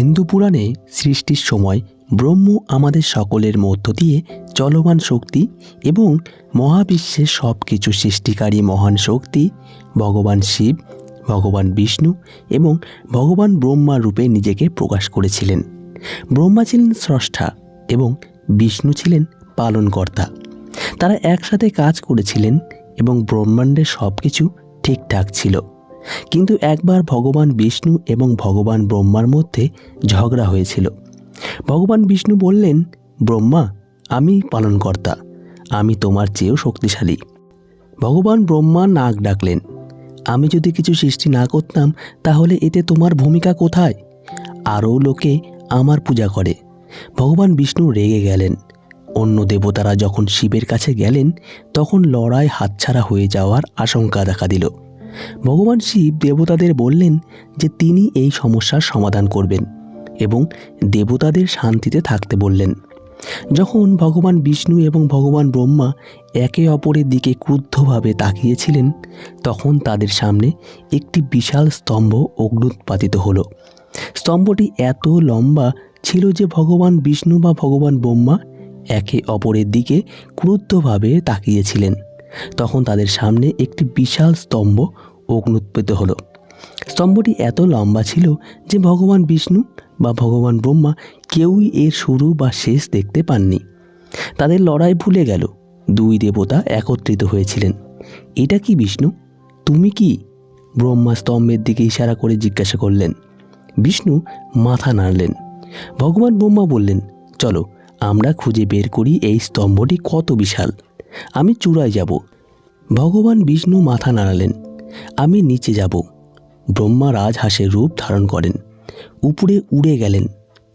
হিন্দু পুরাণে সৃষ্টির সময় ব্রহ্ম আমাদের সকলের মধ্য দিয়ে চলমান শক্তি এবং মহাবিশ্বের সব কিছু সৃষ্টিকারী মহান শক্তি, ভগবান শিব, ভগবান বিষ্ণু এবং ভগবান ব্রহ্মা রূপে নিজেকে প্রকাশ করেছিলেন। ব্রহ্মা ছিলেন স্রষ্টা এবং বিষ্ণু ছিলেন পালনকর্তা। তারা একসাথে কাজ করেছিলেন এবং ব্রহ্মাণ্ডের সব কিছু ঠিকঠাক ছিল। কিন্তু একবার ভগবান বিষ্ণু এবং ভগবান ব্রহ্মার মধ্যে ঝগড়া হয়েছিল। ভগবান বিষ্ণু বললেন, ব্রহ্মা, আমি পালনকর্তা, আমি তোমার চেয়েও শক্তিশালী। ভগবান ব্রহ্মা নাক ডাকলেন, আমি যদি কিছু সৃষ্টি না করতাম, তাহলে এতে তোমার ভূমিকা কোথায়? আরও লোকে আমার পূজা করে। ভগবান বিষ্ণু রেগে গেলেন। অন্য দেবতারা যখন শিবের কাছে গেলেন, তখন লড়াই হাতছাড়া হয়ে যাওয়ার আশঙ্কা দেখা দিল। ভগবান শিব দেবতাদের বললেন যে তিনি এই সমস্যার সমাধান করবেন এবং দেবতাদের শান্তিতে থাকতে বললেন। যখন ভগবান বিষ্ণু এবং ভগবান ব্রহ্মা একে অপরের দিকে ক্রুদ্ধভাবে তাকিয়েছিলেন, তখন তাদের সামনে একটি বিশাল স্তম্ভ অগ্নুৎপাতিত হলো। স্তম্ভটি এত লম্বা ছিল যে ভগবান বিষ্ণু বা ভগবান ব্রহ্মা একে অপরের দিকে ক্রুদ্ধভাবে তাকিয়েছিলেন। তখন তাদের সামনে একটি বিশাল স্তম্ভ অগ্নুৎপিত হলো। স্তম্ভটি এত লম্বা ছিল যে ভগবান বিষ্ণু বা ভগবান ব্রহ্মা কেউই এর শুরু বা শেষ দেখতে পাননি। তাদের লড়াই ভুলে গেল। দুই দেবতা একত্রিত হয়েছিলেন। এটা কি বিষ্ণু? তুমি কি? ব্রহ্মা স্তম্ভের দিকে ইশারা করে জিজ্ঞাসা করলেন। বিষ্ণু মাথা নাড়লেন। ভগবান ব্রহ্মা বললেন, চলো, আমরা খুঁজে বের করি এই স্তম্ভটি কত বিশাল। আমি চূড়ায় যাব। ভগবান বিষ্ণু মাথা নাড়ালেন। আমি নিচে যাব। ব্রহ্মা রাজ রাজহাঁসের রূপ ধারণ করেন। উপরে উড়ে গেলেন।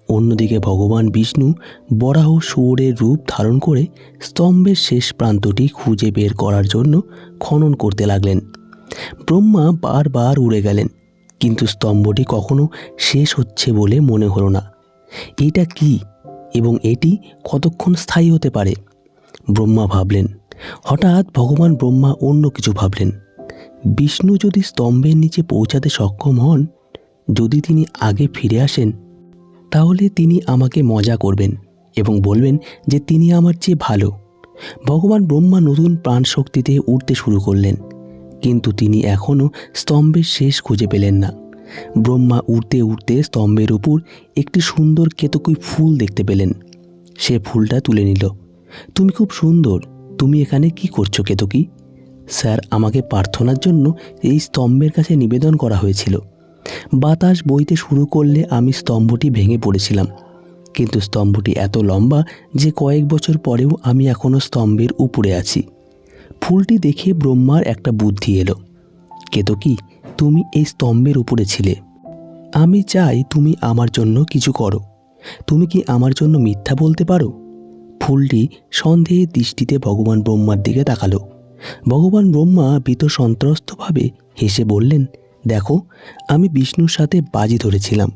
অন্যদিকে ভগবান বিষ্ণু বরাহ শুয়োরের রূপ ধারণ করে স্তম্ভের শেষ প্রান্তটি খুঁজে বের করার জন্য খনন করতে লাগলেন। ব্রহ্মা বারবার উড়ে গেলেন, কিন্তু স্তম্ভটি কখনো শেষ হচ্ছে বলে মনে হলো না। এটা কি এবং এটি কতক্ষণ স্থায়ী হতে পারে? ব্রহ্মা ভাবলেন। হঠাৎ ভগবান ব্রহ্মা অন্য কিছু ভাবলেন। বিষ্ণু যদি স্তম্ভের নিচে পৌঁছাতে সক্ষম হন, যদি তিনি আগে ফিরে আসেন, তাহলে তিনি আমাকে মজা করবেন এবং বলবেন যে তিনি আমার চেয়ে ভালো। ভগবান ব্রহ্মা নতুন প্রাণ শক্তিতে উঠতে শুরু করলেন, কিন্তু তিনি এখনও স্তম্ভের শেষ খুঁজে পেলেন না। ব্রহ্মা উড়তে উড়তে স্তম্ভের উপর একটি সুন্দর কেতকুই ফুল দেখতে পেলেন। সে ফুলটা তুলে নিল। তুমি খুব সুন্দর। তুমি এখানে কি করছ, কেতকি? স্যার, আমাকে প্রার্থনার জন্য এই স্তম্ভের কাছে নিবেদন করা হয়েছিল। বাতাস বইতে শুরু করলে আমি স্তম্ভটি ভেঙে পড়েছিলাম। কিন্তু স্তম্ভটি এত লম্বা যে কয়েক বছর পরেও আমি এখনও স্তম্ভের উপরে আছি। ফুলটি দেখে ব্রহ্মার একটা বুদ্ধি এলো। কেতকী, তুমি এই স্তম্ভের উপরে ছিলে। আমি চাই তুমি আমার জন্য কিছু করো। তুমি কি আমার জন্য মিথ্যা বলতে পারো? ফুলটি সন্দেহের দৃষ্টিতে ভগবান ব্রহ্মার দিকে তাকালো। ভগবান ব্রহ্মা ভীত সন্ত্রস্তভাবে হেসে বললেন, দেখো, আমি বিষ্ণুর সাথে বাজি ধরেছিলাম।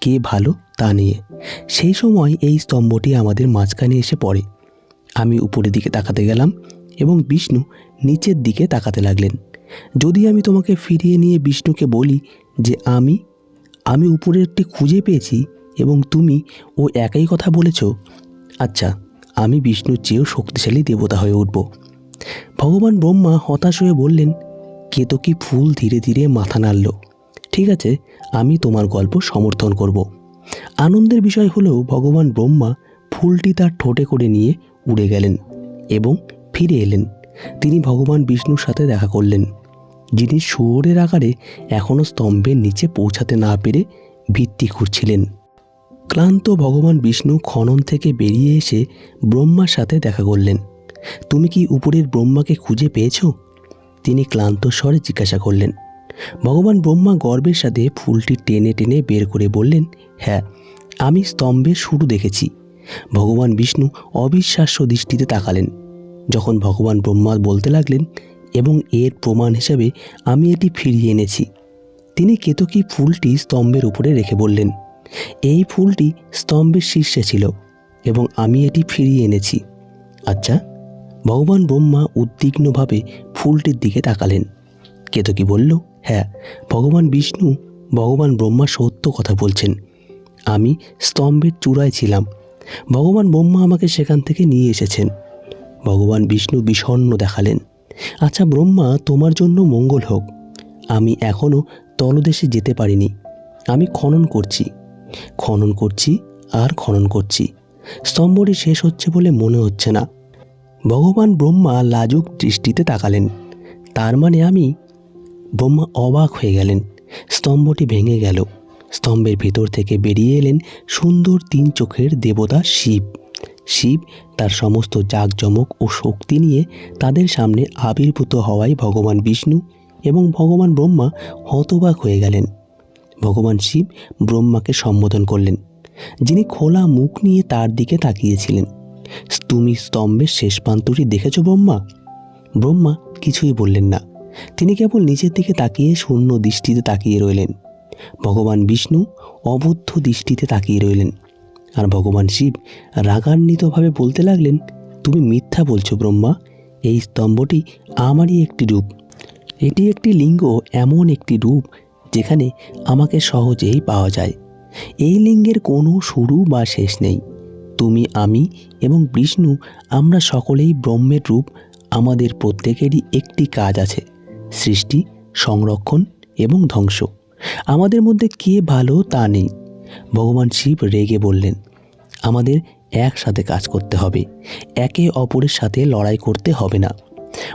কে ভালো তা নিয়ে। সেই সময় এই স্তম্ভটি আমাদের মাঝখানে এসে পড়ে। আমি উপরের দিকে তাকাতে গেলাম এবং বিষ্ণু নিচের দিকে তাকাতে লাগলেন। যদি আমি তোমাকে ফিরিয়ে নিয়ে বিষ্ণুকে বলি যে আমি আমি উপরেরটি খুঁজে পেয়েছি এবং তুমি ও একই কথা বলেছ আচ্ছা আমি বিষ্ণুর চেয়েও শক্তিশালী দেবতা হয়ে উঠব। ভগবান ব্রহ্মা হতাশ হয়ে বললেন কেতকী ফুল ধীরে ধীরে মাথা নাড়ল? ঠিক আছে, আমি তোমার গল্প সমর্থন করব। আনন্দের বিষয় হলেও ভগবান ব্রহ্মা ফুলটি তার ঠোঁটে করে নিয়ে উড়ে গেলেন এবং ফিরে এলেন। তিনি ভগবান বিষ্ণুর সাথে দেখা করলেন, যিনি শুয়োরের আকারে এখনও স্তম্ভের নিচে পৌঁছাতে না পেরে ভিত্তি খুঁড়ছিলেন। ক্লান্ত ভগবান বিষ্ণু খনন থেকে বেরিয়ে এসে ব্রহ্মার সাথে দেখা করলেন। তুমি কি উপরের ব্রহ্মাকে খুঁজে পেয়েছ? তিনি ক্লান্ত স্বরে জিজ্ঞাসা করলেন। ভগবান ব্রহ্মা গর্বের সাথে ফুলটি টেনে টেনে বের করে বললেন হ্যাঁ আমি স্তম্ভের শুরু দেখেছি। ভগবান বিষ্ণু অবিশ্বাস্য দৃষ্টিতে তাকালেন। যখন ভগবান ব্রহ্মা বলতে লাগলেন, এবং এর প্রমাণ হিসাবে আমি এটি ফিরিয়ে এনেছি। তিনি কেতকী ফুলটি স্তম্ভের উপরে রেখে বললেন এই ফুলটি স্তম্ভের শীর্ষে ছিল এবং আমি এটি ফিরিয়ে এনেছি। আচ্ছা ভগবান ব্রহ্মা উদ্বিগ্নভাবে ফুলটির দিকে তাকালেন। কেতকী বলল হ্যাঁ ভগবান বিষ্ণু, ভগবান ব্রহ্মা সত্য কথা বলছেন। আমি স্তম্ভের চূড়ায় ছিলাম। ভগবান ব্রহ্মা আমাকে সেখান থেকে নিয়ে এসেছেন। ভগবান বিষ্ণু বিষণ্ণ দেখালেন আচ্ছা ব্রহ্মা, তোমার জন্য মঙ্গল হোক। আমি এখনও তলদেশে যেতে পারিনি। আমি খনন করছি। খনন করছি আর খনন করছি। স্তম্ভটি শেষ হচ্ছে বলে মনে হচ্ছে না। ভগবান ব্রহ্মা লাজুক দৃষ্টিতে তাকালেন। তার মানে আমি ব্রহ্মা অবাক হয়ে গেলেন। স্তম্ভটি ভেঙে গেল। স্তম্ভের ভেতর থেকে বেরিয়ে এলেন সুন্দর তিন চোখের দেবতা শিব। শিব তার সমস্ত জাঁকজমক ও শক্তি নিয়ে তাদের সামনে আবির্ভূত হওয়ায় ভগবান বিষ্ণু এবং ভগবান ব্রহ্মা হতবাক হয়ে গেলেন। ভগবান শিব ব্রহ্মাকে সম্বোধন করলেন। যিনি খোলা মুখ নিয়ে তার দিকে তাকিয়েছিলেন। তুমি স্তম্ভের শেষ প্রান্তটি দেখেছ ব্রহ্মা? ব্রহ্মা কিছুই বললেন না। তিনি কেবল নিচের দিকে তাকিয়ে শূন্য দৃষ্টিতে তাকিয়ে রইলেন। ভগবান বিষ্ণু অবুদ্ধ দৃষ্টিতে তাকিয়ে রইলেন। আর ভগবান শিব রাগান্বিতভাবে বলতে লাগলেন, তুমি মিথ্যা বলছো ব্রহ্মা। এই স্তম্ভটি আমারই একটি রূপ। এটি একটি লিঙ্গ, এমন একটি রূপ যেখানে আমাকে সহজেই পাওয়া যায়। এই লিঙ্গের কোনো শুরু বা শেষ নেই। তুমি, আমি এবং বিষ্ণু আমরা সকলেই ব্রহ্মের রূপ, আমাদের প্রত্যেকেরই একটি কাজ আছে, সৃষ্টি, সংরক্ষণ এবং ধ্বংস। আমাদের মধ্যে কে ভালো তা নেই। ভগবান শিব রেগে বললেন, আমাদের একসাথে কাজ করতে হবে। একে অপরের সাথে লড়াই করতে হবে না।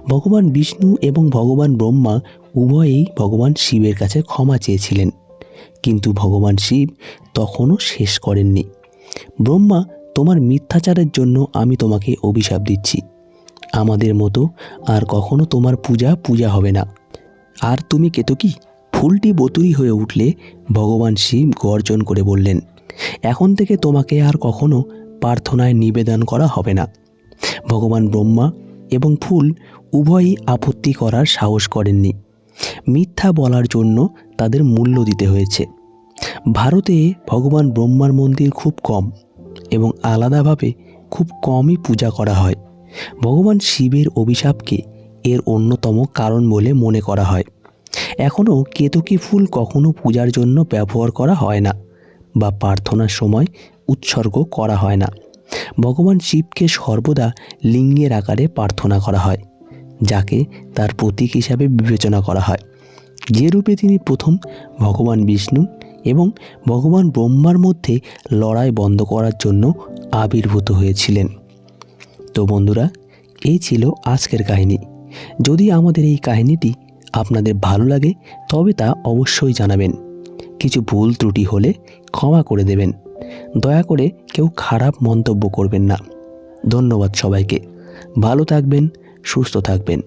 ভগবান বিষ্ণু এবং ভগবান ব্রহ্মা উভয়েই ভগবান শিবের কাছে ক্ষমা চেয়েছিলেন। কিন্তু ভগবান শিব তখনও শেষ করেননি। ব্রহ্মা, তোমার মিথ্যাচারের জন্য আমি তোমাকে অভিশাপ দিচ্ছি। আমাদের মতো আর কখনো তোমার পূজা পূজা হবে না। আর তুমি কেতকী, ফুলটি বতুরি হয়ে উঠলে ভগবান শিব গর্জন করে বললেন, এখন থেকে তোমাকে আর কখনো প্রার্থনায় নিবেদন করা হবে না। ভগবান ব্রহ্মা এবং ফুল উভয়ই আপত্তি করার সাহস করেননি। মিথ্যা বলার জন্য তাদের মূল্য দিতে হয়েছে। ভারতে ভগবান ব্রহ্মার মন্দির খুব কম এবং আলাদাভাবে খুব কমই পূজা করা হয়। ভগবান শিবের অভিশাপকে এর অন্যতম কারণ বলে মনে করা হয়। এখনও কেতকী ফুল কখনো পূজার জন্য ব্যবহার করা হয় না বা প্রার্থনার সময় উৎসর্গ করা হয় না। ভগবান শিবকে সর্বদা লিঙ্গের আকারে প্রার্থনা করা হয়। যাকে তার প্রতীক হিসাবে বিবেচনা করা হয়। যে রূপে তিনি প্রথম ভগবান বিষ্ণু এবং ভগবান ব্রহ্মার মধ্যে লড়াই বন্ধ করার জন্য আবির্ভূত হয়েছিলেন। তো বন্ধুরা এই ছিল আজকের কাহিনী। যদি আমাদের এই কাহিনীটি আপনাদের ভালো লাগে, তবে তা অবশ্যই জানাবেন। কিছু ভুল ত্রুটি হলে ক্ষমা করে দেবেন। দয়া করে কেউ খারাপ মন্তব্য করবেন না। ধন্যবাদ সবাইকে। ভালো থাকবেন সুস্থ থাকবেন।